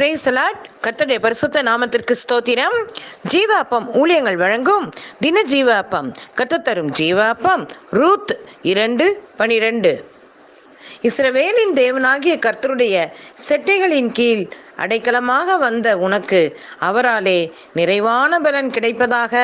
Brace allot கத்தடைய பரிசுத்த நாமத்திற்கு ஸ்தோத்திரம். ஜீவ அப்பம் ஊழியங்கள் வழங்கும் தின ஜீவ அப்பம் ஜீவாப்பம். தரும் ரூத் இரண்டு பனிரெண்டு. இஸ்ரவேலின் தேவனாகிய கர்த்தருடைய செட்டைகளின் கீழ் அடைக்கலமாக வந்த உனக்கு அவராலே நிறைவான பலன் கிடைப்பதாக.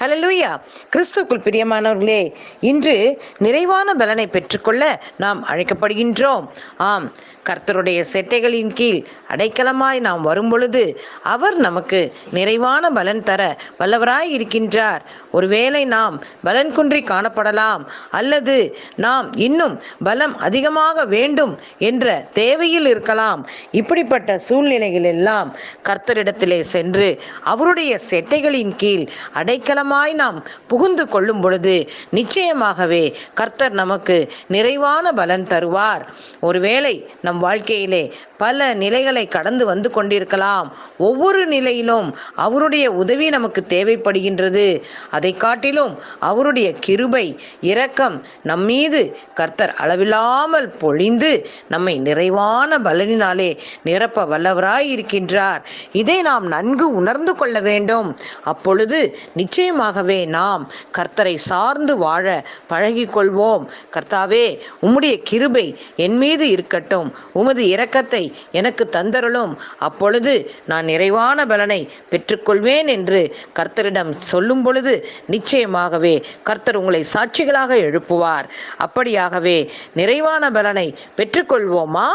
ஹலலூயா கிறிஸ்துக்குள் பிரியமானவர்களே இன்று நிறைவான பலனை பெற்றுக்கொள்ள நாம் அழைக்கப்படுகின்றோம். ஆம் கர்த்தருடைய செட்டைகளின் கீழ் அடைக்கலமாய் நாம் வரும்பொழுது அவர் நமக்கு நிறைவான பலன் தர வல்லவராய் இருக்கின்றார். ஒருவேளை நாம் பலன் குன்றி காணப்படலாம் அல்லது நாம் இன்னும் பலம் அதிகமாக வேண்டும் என்ற தேவையில் இருக்கலாம். இப்படிப்பட்ட சூழ்நிலைகள் எல்லாம் கர்த்தரிடத்திலே சென்று அவருடைய செட்டைகளின் கீழ் அடைக்கலமாய் நாம் புகுந்து கொள்ளும் பொழுது நிச்சயமாகவே கர்த்தர் நமக்கு நிறைவான பலன் தருவார். ஒருவேளை நம் வாழ்க்கையிலே பல நிலைகளை கடந்து வந்து கொண்டிருக்கலாம். ஒவ்வொரு நிலையிலும் அவருடைய உதவி நமக்கு தேவைப்படுகின்றது. அதை காட்டிலும் அவருடைய கிருபை இரக்கம் நம்மீது கர்த்தர் அளவில்லாமல் பொழிந்து நம்மை நிறைவான பலனினாலே நிரப்ப வல்லவராய் இருக்கின்றார். இதை நாம் நன்கு உணர்ந்து கொள்ள வேண்டும். அப்பொழுது நிச்சயமாகவே நாம் கர்த்தரை சார்ந்து வாழ பழகிக்கொள்வோம். கர்த்தாவே உம்முடைய கிருபை என் மீது இருக்கட்டும். உமது இரக்கத்தை எனக்கு தந்தருளும். அப்பொழுது நான் நிறைவான பலனை பெற்றுக்கொள்வேன் என்று கர்த்தரிடம் சொல்லும் பொழுது நிச்சயமாகவே கர்த்தர் உங்களை சாட்சிகளாக எழுப்புவார். அப்படியாகவே நிறைவான பலனை பெற்றுக்கொள்வோமா?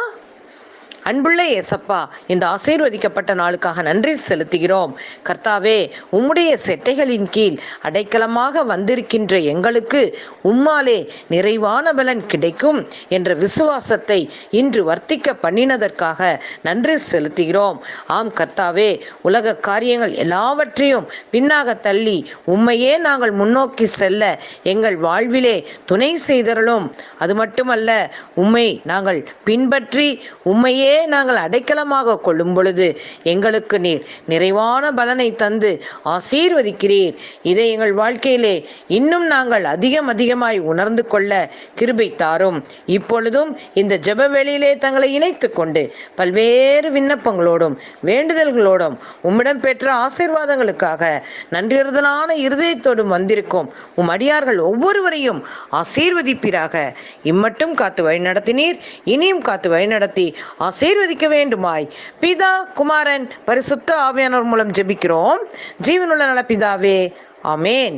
அன்புள்ள ஏசப்பா இந்த ஆசீர்வதிக்கப்பட்ட நாளுக்காக நன்றி செலுத்துகிறோம். கர்த்தாவே உம்முடைய செட்டைகளின் கீழ் அடைக்கலமாக வந்திருக்கின்ற எங்களுக்கு உம்மாலே நிறைவான பலன் கிடைக்கும் என்ற விசுவாசத்தை இன்று வர்த்திக்க பண்ணினதற்காக நன்றி செலுத்துகிறோம். ஆம் கர்த்தாவே உலக காரியங்கள் எல்லாவற்றையும் பின்னாக தள்ளி உம்மையே நாங்கள் முன்னோக்கி செல்ல எங்கள் வாழ்விலே துணை செய்தரலும் அது மட்டுமல்ல உம்மை நாங்கள் பின்பற்றி உம்மையே நாங்கள் அடைக்கலமாக கொள்ளும் பொழுது எங்களுக்கு நீர் நிறைவான பலனை தந்து ஆசீர்வதிக்கிறீர். இதை எங்கள் வாழ்க்கையிலே இன்னும் நாங்கள் அதிகம் அதிகமாய் உணர்ந்து கொள்ள கிருபை தாரும். இப்பொழுதும் இந்த ஜப வேளையிலே தங்களை இணைத்து கொண்டு பல்வேறு விண்ணப்பங்களோடும் வேண்டுதல்களோடும் உம்மிடம் பெற்ற ஆசீர்வாதங்களுக்காக நன்றியுறுதலான இருதயத்தோடும் வந்திருக்கும் உம் அடியார்கள் ஒவ்வொருவரையும் ஆசீர்வதிப்பீராக. இம்மட்டும் காத்து வழிநடத்தினீர் இனியும் காத்து வழிநடத்தி ஆசீர்வதிக்க வேண்டுமாய் பிதா குமாரன் பரிசுத்த ஆவியானவர் மூலம் ஜெபிக்கிறோம். ஜீவனுள்ள நல பிதாவே ஆமேன்.